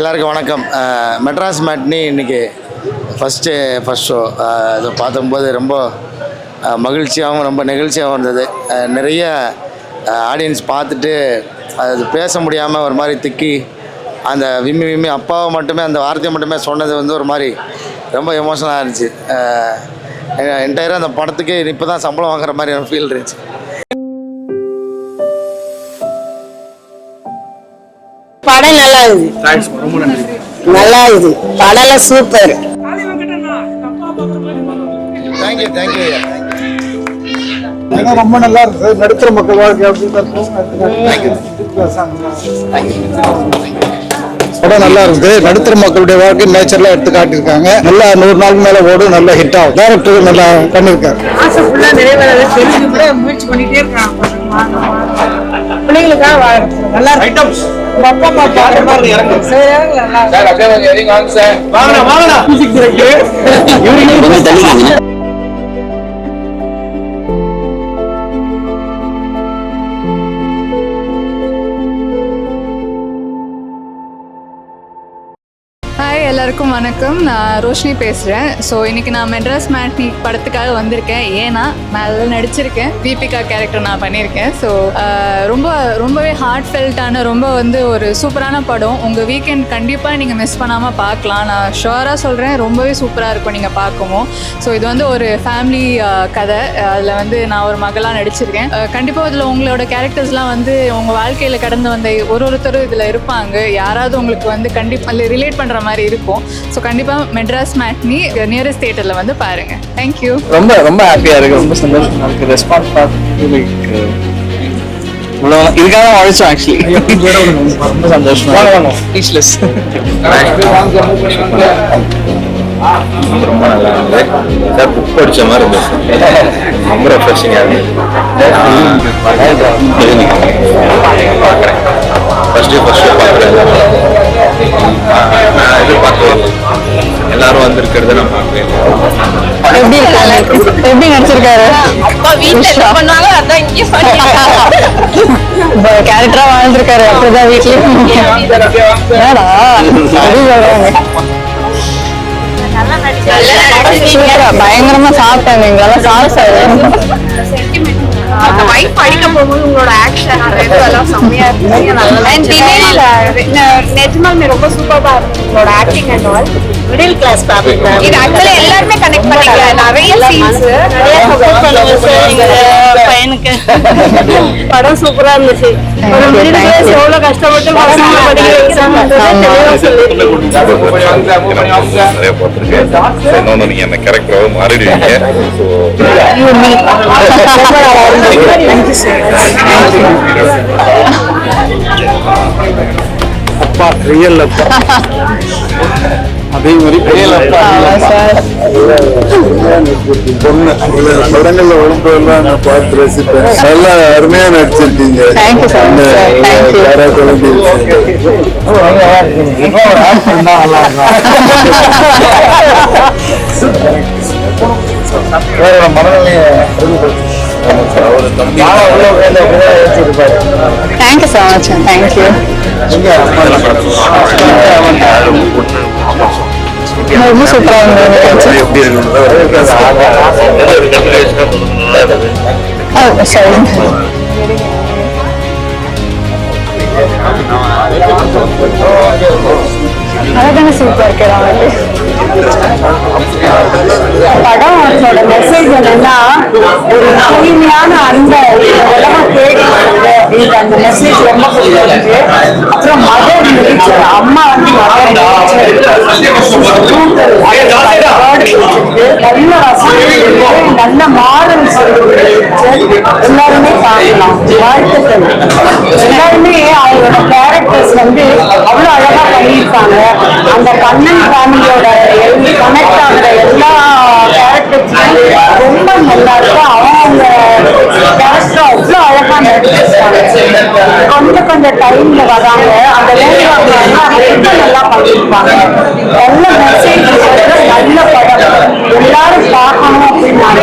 எல்லாருக்கும் வணக்கம். மெட்ராஸ் மேட்னி இன்னைக்கு ஃபஸ்ட்டு ஃபஸ்ட் ஷோ அதை பார்க்கும்போது ரொம்ப மகிழ்ச்சியாகவும் ரொம்ப நெகிழ்ச்சியாகவும் இருந்தது. நிறைய ஆடியன்ஸ் பார்த்துட்டு அது பேச முடியாமல் ஒரு மாதிரி திக்கி அந்த விம்மி விம்மி அப்பாவை மட்டுமே அந்த வார்த்தையை மட்டுமே சொன்னது வந்து ஒரு மாதிரி ரொம்ப எமோஷனலாக இருந்துச்சு. என்டையராக அந்த படத்துக்கு இப்போ தான் சம்பளம் வாங்குற மாதிரி ஒரு ஃபீல் இருந்துச்சு. படம் நல்லா இருக்குது நல்லா இருக்குது படம் சூப்பர். ரொம்ப நல்லா இருக்கு. நடுத்தர மக்கள் வாழ்க்கை அப்படின்னு படம் நல்லா இருக்குது நடுத்தர மக்களுடைய வாழ்க்கை நேச்சர்லாம் எடுத்து காட்டியிருக்காங்க. நல்லா நூறு நாளுக்கு மேல ஓடும் நல்ல ஹிட் ஆகும். டேரக்டர் நல்லா பண்ணியிருக்காரு. இருக்காங்க. பிள்ளைங்களுக்காக. நல்லா இருக்கு உங்க அப்பா அம்மா பாக்குற மாதிரி இருக்கு. சரி, நல்லா இருக்கு. எல்லாருக்கும் வணக்கம். நான் ரோஷினி பேசுகிறேன் ஸோ இன்னைக்கு நான் மெட்ராஸ் மேட்னி படத்துக்காக வந்திருக்கேன். ஏன்னா நான் அதில் நடிச்சிருக்கேன். தீபிகா கேரக்டர் நான் பண்ணியிருக்கேன் ஸோ ரொம்ப ரொம்பவே ஹார்ட் ஃபெல்ட்டான ரொம்ப வந்து ஒரு சூப்பரான படம். உங்கள் வீக்கெண்ட் கண்டிப்பாக நீங்கள் மிஸ் பண்ணாமல் பார்க்கலாம். நான் ஷுவராக சொல்கிறேன் ரொம்பவே சூப்பராக இருக்கும் நீங்கள் பார்க்கவும். ஸோ இது வந்து ஒரு ஃபேமிலி கதை. அதில் வந்து நான் ஒரு மகளாக நடிச்சிருக்கேன். கண்டிப்பாக இதில் உங்களோட கேரக்டர்ஸ்லாம் வந்து உங்கள் வாழ்க்கையில் கடந்து வந்த ஒரு ஒருத்தரும் இதில் இருப்பாங்க. யாராவது உங்களுக்கு வந்து கண்டிப்பாக அதில் ரிலேட் பண்ணுற மாதிரி இருக்கும். ஸோ கண்டிப்பாக மெட்ராஸ் மேட்னி நியரஸ்ட் தேட்டரில் வந்து பாருங்கள் தேங்க்யூ ரொம்ப ரொம்ப ஹாப்பியா இருக்கு. ரொம்ப சந்தோஷமா இருக்கு. ரெஸ்பான்ஸ் பார்த்து இவ்வளோ இதுக்காக தான் உழைச்சோம் ஆக்சுவலி ரொம்ப சந்தோஷமா ஸ்பீச்லெஸ் ரொம்ப நல்லா இருந்தது. சார் புக் படிச்ச மாதிரி இருந்தது. ரொம்ப ரெஃப்ரெஷிங்காக இருந்தது. பார்க்குறேன் ஃபர்ஸ்ட் டே ஃபர்ஸ்ட் ஷோ பார்க்குறேன். எல்லாரும் வந்திருக்கிறத எப்படி இருக்காங்க எப்படி நடிச்சிருக்காரு? அப்பா வீட்டுல என்ன பண்ணாங்க அதான் இங்கே கேரக்டரா வாழ்ந்திருக்காரு அப்படிதான் வீட்லயும். அப்படி சொல்றாங்க. பயங்கரமா சாப்பிட்டாங்க எங்களால சாப்பிட்டாங்க அந்த வைஃப் படிக்க போகும்போது உங்களோட ஆக்ஷன் அந்த இதெல்லாம் செம்மையா இருக்கு நிஜமாலுமே ரொம்ப சூப்பரா இருக்கு உங்களோட acting and all middle class இது ஆக்சுவலி எல்லாருமே கனெக்ட் பண்ணிக்கலாம் நிறைய சீன்ஸ் நிறைய சப்போர்ட் பண்ணுவோம் படம் சூப்பரா இருந்துச்சு. ஒரு மிடில் கிளாஸ் எவ்வளவு கஷ்டப்பட்டு பசங்க படிக்கிற எக்ஸாம் நிறைய பார்த்துருக்கேன் இன்னொன்று நீங்கள் அந்த கேரக்டராகவும் மாறிடுவீங்க. ஸோ அப்பா ரியல் அப்பா அதே மாதிரி பொண்ணு படங்கள்ல வரும்போதெல்லாம் நான் பார்த்து ரசிப்பேன். நல்லா அருமையா நடிச்சிருக்கீங்க. Thank you so much thank you ரொம்ப சூப்பரா இருந்தது எப்படி இருக்குன்னு சரி. அழகான சூப்பர் இருக்கு படம் அவனோட மெசேஜ் என்னன்னா ஒரு தூய்மையான அன்பை உலகம் தேடி வருது அப்படின்ற அந்த மெசேஜ் ரொம்ப பிடிச்சிருக்கு அப்புறம் மதர் அம்மா வந்து நல்ல வசதி நல்ல மாடல் எல்லாருமே பார்க்கலாம் வாழ்த்துக்கள் எல்லாருமே அவங்களோட கேரக்டர்ஸ் வந்து அவ்வளவு அழகா பண்ணியிருக்காங்க அந்த கண்ணன் ஃபேமிலியோட கனெக்ட் ஆன ரொம்ப நல்லா இருக்கும். அவங்க கேரக்டர் அவ்வளோ அழகா நடிச்சிருக்காங்க கொஞ்சம் கொஞ்சம் டைம்ல வராங்க அந்த நேரம் ரொம்ப நல்லா பண்ணியிருப்பாங்க. நல்ல மெசேஜ் நல்ல படம். எல்லாரும் பார்க்கணும் அப்படின்னு நான்